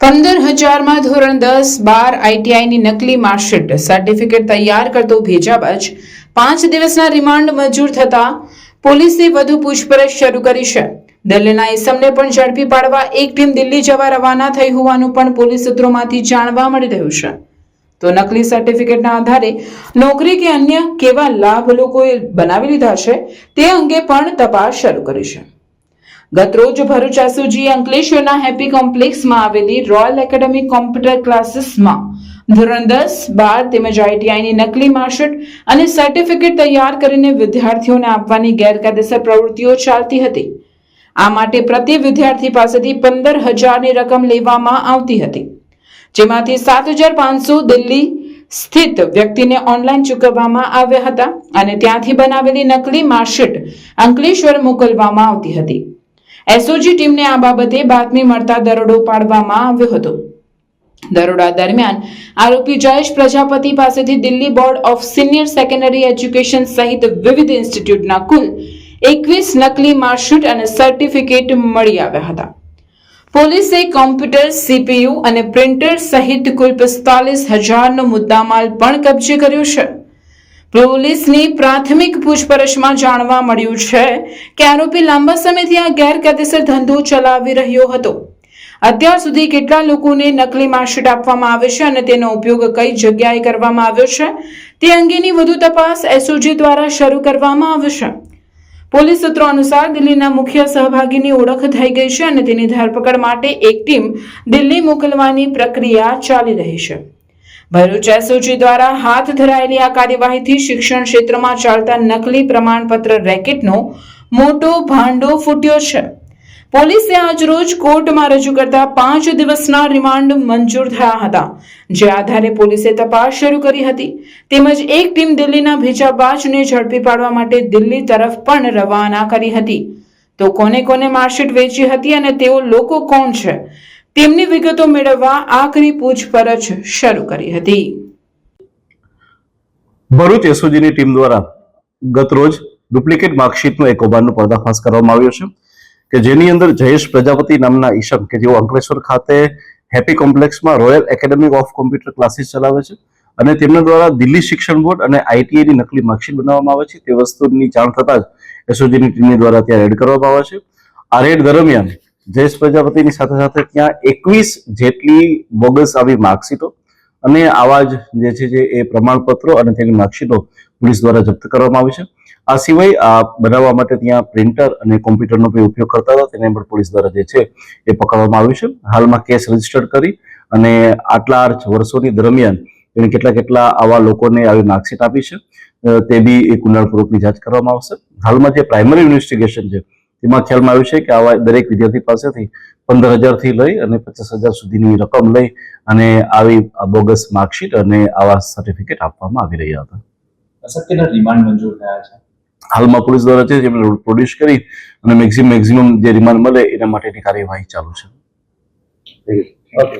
પંદર હજારમાં ધોરણ દસ બાર આઈટીઆઈની નકલી માર્કશીટ સર્ટિફિકેટ તૈયાર કરતો ભેજાબાજ પાંચ દિવસના રિમાન્ડ મંજૂર થતા પોલીસે વધુ પૂછપરછ શરૂ કરી છે. દિલ્હીના ઇસમને પણ ઝડપી પાડવા એક ટીમ દિલ્હી જવા રવાના થઈ હોવાનું પણ પોલીસ સૂત્રોમાંથી જાણવા મળી રહ્યું છે. તો નકલી સર્ટિફિકેટના આધારે નોકરી કે અન્ય કેવા લાભ લોકોએ બનાવી લીધા છે તે અંગે પણ તપાસ શરૂ કરી છે. ગતરોજ ભરૂચ એસઓજી અંકલેશ્વરના હેપી કોમ્પ્લેક્સમાં આવેલી રોયલ એકેડમી કોમ્પ્યુટર ક્લાસીસમાં ધોરણ દસ બાર તેમજ આઈટીઆઈની નકલી માર્કશીટ અને સર્ટિફિકેટ તૈયાર કરીને વિદ્યાર્થીઓને આપવાની ગેરકાયદેસર પ્રવૃત્તિઓ ચાલતી હતી. આ માટે પ્રતિ વિદ્યાર્થી પાસેથી પંદર હજારની રકમ લેવામાં આવતી હતી. જેમાંથી સાત હજાર પાંચસો દિલ્હી સ્થિત વ્યક્તિને ઓનલાઈન ચૂકવવામાં આવ્યા હતા અને ત્યાંથી બનાવેલી નકલી માર્કશીટ અંકલેશ્વર મોકલવામાં આવતી હતી. એસઓજી ટીમને આ બાબતે બાતમી મળતા દરોડો પાડવામાં આવ્યો હતો. દરોડા દરમિયાન આરોપી જયેશ પ્રજાપતિ પાસેથી Delhi board of senior secondary education સહિત વિવિધ ઇન્સ્ટિટ્યૂટના કુલ એકવીસ નકલી માર્કશીટ અને સર્ટિફિકેટ મળી આવ્યા હતા. પોલીસે કોમ્પ્યુટર સીપીયુ અને પ્રિન્ટર સહિત કુલ પિસ્તાલીસ હજારનો મુદ્દામાલ પણ કબજે કર્યો છે. પોલીસની પ્રાથમિક પૂછપરછમાં જાણવા મળ્યું છે કે આરોપી લાંબા સમયથી આ ગેરકાયદેસર ધંધો ચલાવી રહ્યો હતો. અત્યાર સુધી કેટલા લોકોને નકલી માર્કશીટ આપવામાં આવે છે અને તેનો ઉપયોગ કઈ જગ્યાએ કરવામાં આવ્યો છે તે અંગેની વધુ તપાસ એસઓજી દ્વારા શરૂ કરવામાં આવશે પોલીસ સૂત્રો અનુસાર દિલ્હીના મુખ્ય સહભાગીની ઓળખ થઈ ગઈ છે અને તેની ધરપકડ માટે એક ટીમ દિલ્હી મોકલવાની પ્રક્રિયા ચાલી રહી છે. ભરૂચ એસઓજી દ્વારા હાથ ધરાયેલી આ કાર્યવાહીથી શિક્ષણ ક્ષેત્રમાં ચાલતા નકલી પ્રમાણપત્ર રેકેટનો મોટો ભાંડો ફૂટ્યો છે. પોલીસે આજરોજ કોર્ટમાં રજૂ કરતા પાંચ દિવસના રિમાન્ડ મંજૂર થયા હતા, જે આધારે પોલીસે તપાસ શરૂ કરી હતી. તેમજ એક ટીમ દિલ્હીના ભીજાબાજને ઝડપી પાડવા માટે દિલ્હી તરફ પણ રવાના કરી હતી. તો કોને કોને માર્કશીટ વેચી હતી અને તેઓ લોકો કોણ છે? તેમની વિગતો મેળવવા આખરી પૂછપરછ શરૂ કરી હતી. ભરૂચ એસઓજીની ટીમ દ્વારા ગતરોજ ડુપ્લિકેટ માર્કશીટનો એક કૌભાંડનો પર્દાફાશ કરવામાં આવ્યો છે કે જેની અંદર જયેશ પ્રજાપતિ નામના ઈશમ કે જેઓ અંકલેશ્વર ખાતે happy કોમ્પ્લેક્સમાં royal academy of computer classes ચલાવે છે અને તેમના દ્વારા દિલ્હી શિક્ષણ બોર્ડ અને આઈટીઆઈની નકલી માર્કશીટ બનાવવામાં આવે છે તે વસ્તુની જાણ થતાં જ એસઓજીની ટીમ દ્વારા ત્યાં રેડ કરવામાં આવે છે. આ રેડ દરમિયાન જયેશ પ્રજાપતિની સાથે સાથે ત્યાં એકવીસ જેટલી બોગસ આવી માર્કશીટો અને આવા જ જે છે જે એ પ્રમાણપત્રો અને તેની માર્કશીટો પોલીસ દ્વારા જપ્ત કરવામાં આવી છે. આ સિવાય આ બનાવવા માટે ત્યાં પ્રિન્ટર અને કોમ્પ્યુટરનો પણ ઉપયોગ કરતા હતા. તેને પણ પોલીસ દ્વારા જે છે એ પકડવામાં આવ્યું છે. હાલમાં કેસ રજીસ્ટર્ડ કરી અને આટલા વર્ષોની દરમિયાન એને કેટલા કેટલા આવા લોકોને આવી માર્કશીટ આપી છે તે બી એક કુંડાળપૂર્વકની જાંચ કરવામાં આવશે. હાલમાં જે પ્રાઇમરી ઇન્વેસ્ટિગેશન છે તેમાં ખ્યાલમાં આવ્યું છે કે આવા દરેક વિદ્યાર્થી પાસેથી પંદર હજારથી લઈ અને પચાસ હજાર સુધીની રકમ લઈ અને આવી બોગસ માર્કશીટ અને આવા સર્ટિફિકેટ આપવામાં આવી રહ્યા હતા. રિમાન્ડ મંજૂર થયા છે? હાલમાં પોલીસ દ્વારા છે જેમણે પ્રોડ્યુસ કરી અને મેક્સિમમ મેક્સિમમ જે રિમાન્ડ મળે એના માટેની કાર્યવાહી ચાલુ છે. ઓકે